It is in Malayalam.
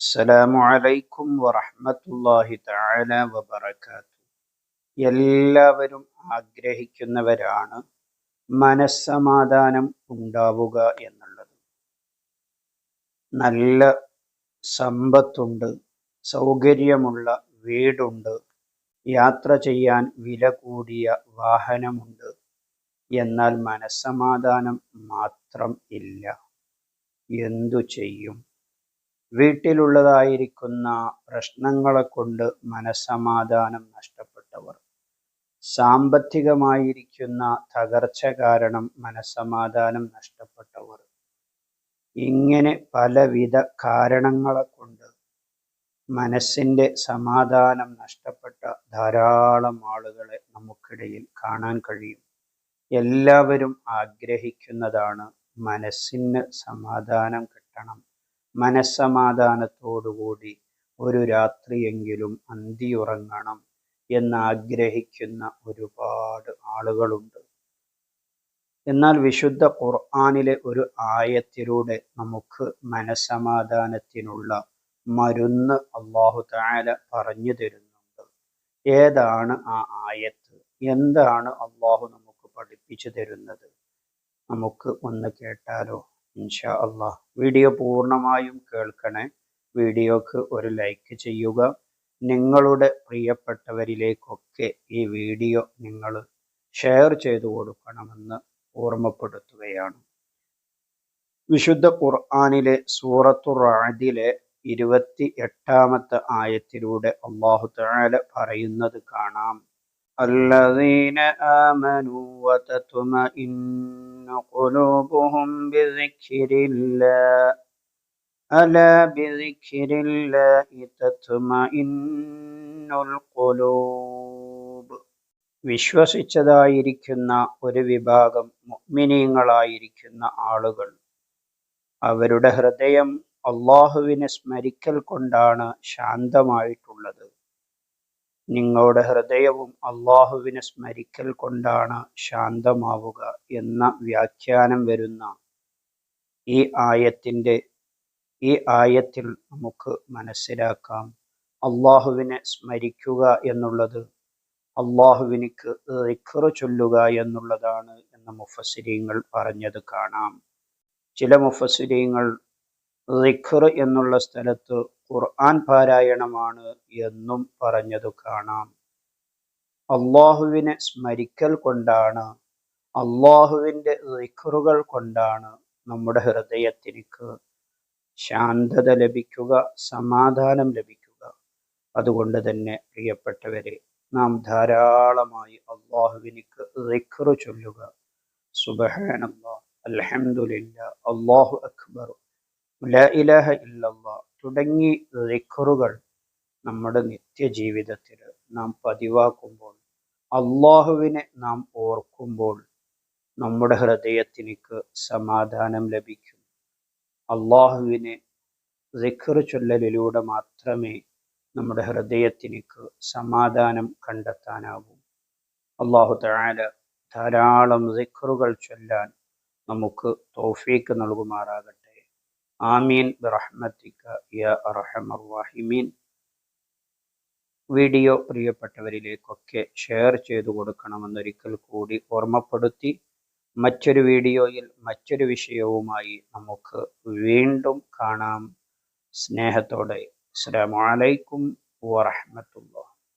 അസ്സലാമു അലൈക്കും വറഹ്മത്തുള്ളാഹി തആല വബറകാത്തു എല്ലാവരും ആഗ്രഹിക്കുന്നവരാണ് മനസ്സമാധാനം ഉണ്ടാവുക എന്നുള്ളത്. നല്ല സമ്പത്തുണ്ട് സൗകര്യമുള്ള വീടുണ്ട് യാത്ര ചെയ്യാൻ വില കൂടിയ വാഹനമുണ്ട്. എന്നാൽ മനസ്സമാധാനം മാത്രം ഇല്ല. എന്തു ചെയ്യും? വീട്ടിലുള്ളതായിരിക്കുന്ന പ്രശ്നങ്ങളെ കൊണ്ട് മനസ്സമാധാനം നഷ്ടപ്പെട്ടവർ. സാമ്പത്തികമായിരിക്കുന്ന തകർച്ച കാരണം മനസ്സമാധാനം നഷ്ടപ്പെട്ടവർ. ഇങ്ങനെ പലവിധ കാരണങ്ങളെ കൊണ്ട് മനസ്സിന്റെ സമാധാനം നഷ്ടപ്പെട്ട ധാരാളം ആളുകളെ നമുക്കിടയിൽ കാണാൻ കഴിയും. എല്ലാവരും ആഗ്രഹിക്കുന്നതാണ് മനസ്സിന് സമാധാനം കിട്ടണം. മനസ്സമാധാനത്തോടുകൂടി ഒരു രാത്രിയെങ്കിലും അന്തിയുറങ്ങണം എന്നാഗ്രഹിക്കുന്ന ഒരുപാട് ആളുകളുണ്ട്. എന്നാൽ വിശുദ്ധ ഖുർആാനിലെ ഒരു ആയത്തിലൂടെ നമുക്ക് മനസ്സമാധാനത്തിനുള്ള മരുന്ന് അള്ളാഹു താല പറഞ്ഞു തരുന്നുണ്ട്. ഏതാണ് ആ ആയത്ത്? എന്താണ് അള്ളാഹു നമുക്ക് പഠിപ്പിച്ചു തരുന്നത്? നമുക്ക് ഒന്ന് കേട്ടാലോ? ഇൻഷാ അള്ളാഹ് വീഡിയോ പൂർണ്ണമായും കേൾക്കണേ വീഡിയോക്ക് ഒരു ലൈക്ക് ചെയ്യുക നിങ്ങളുടെ പ്രിയപ്പെട്ടവരിലേക്കൊക്കെ ഈ വീഡിയോ നിങ്ങൾ ഷെയർ ചെയ്തു കൊടുക്കണമെന്ന് ഓർമ്മപ്പെടുത്തുകയാണ് വിശുദ്ധ ഖുർആാനിലെ സൂറത്തു റാദിലെ ഇരുപത്തി എട്ടാമത്തെ ആയത്തിലൂടെ അള്ളാഹു താല പറയുന്നത് കാണാം الذين آمنوا وتطمئن قلوبهم بذكر الله ألا بذكر الله تطمئن القلوب വിശ്വസിച്ചതായിരിക്കുന്ന ഒരു വിഭാഗം മുഅ്മിനീങ്ങളായിരിക്കുന്ന ആളുകൾ അവരുടെ ഹൃദയം അള്ളാഹുവിനെ സ്മരിക്കൽ കൊണ്ടാണ് ശാന്തമായിട്ടുള്ളത് നിങ്ങളുടെ ഹൃദയവും അള്ളാഹുവിനെ സ്മരിക്കൽ കൊണ്ടാണ് ശാന്തമാവുക എന്ന വ്യാഖ്യാനം വരുന്ന ഈ ആയത്തിന്റെ ഈ ആയത്തിൽ നമുക്ക് മനസ്സിലാക്കാം. അള്ളാഹുവിനെ സ്മരിക്കുക എന്നുള്ളത് അള്ളാഹുവിനിക്ക് റിഖറ് ചൊല്ലുക എന്നുള്ളതാണ് എന്ന് മുഫസിരീങ്ങൾ പറഞ്ഞത് കാണാം. ചില മുഫസിരീങ്ങൾ റിഖർ എന്നുള്ള സ്ഥലത്ത് ഖുർആൻ പാരായണമാണ് എന്നും പറഞ്ഞത് കാണാം. അള്ളാഹുവിനെ സ്മരിക്കൽ കൊണ്ടാണ് അള്ളാഹുവിന്റെ റിഖറുകൾ കൊണ്ടാണ് നമ്മുടെ ഹൃദയത്തിലേക്ക് ശാന്തത ലഭിക്കുക സമാധാനം ലഭിക്കുക. അതുകൊണ്ട് തന്നെ പ്രിയപ്പെട്ടവരെ നാം ധാരാളമായി അള്ളാഹുവിനിക്ക് റിഖറു ചൊല്ലുക. സുബഹാനല്ലാ അൽഹംദുലില്ല അള്ളാഹു അക്ബർ. തുടങ്ങി റിഖറുകൾ നമ്മുടെ നിത്യജീവിതത്തിൽ നാം പതിവാക്കുമ്പോൾ അള്ളാഹുവിനെ നാം ഓർക്കുമ്പോൾ നമ്മുടെ ഹൃദയത്തിനേക്ക് സമാധാനം ലഭിക്കും. അള്ളാഹുവിനെ റിഖർ ചൊല്ലലിലൂടെ മാത്രമേ നമ്മുടെ ഹൃദയത്തിനേക്ക് സമാധാനം കണ്ടെത്താനാവൂ അള്ളാഹു തആല ധാരാളം റിഖറുകൾ ചൊല്ലാൻ നമുക്ക് തോഫീക്ക് നൽകുമാറാകട്ടെ. ആമീൻ. ബിറഹ്മത്തിക യ അർഹമർ വീഡിയോ പ്രിയപ്പെട്ടവരിലേക്കൊക്കെ ഷെയർ ചെയ്തു കൊടുക്കണമെന്നൊരിക്കൽ കൂടി ഓർമ്മപ്പെടുത്തി മറ്റൊരു വീഡിയോയിൽ മറ്റൊരു വിഷയവുമായി നമുക്ക് വീണ്ടും കാണാം. സ്നേഹത്തോടെ. അസ്സലാമു അലൈക്കും വറഹ്മത്തുള്ളാഹി.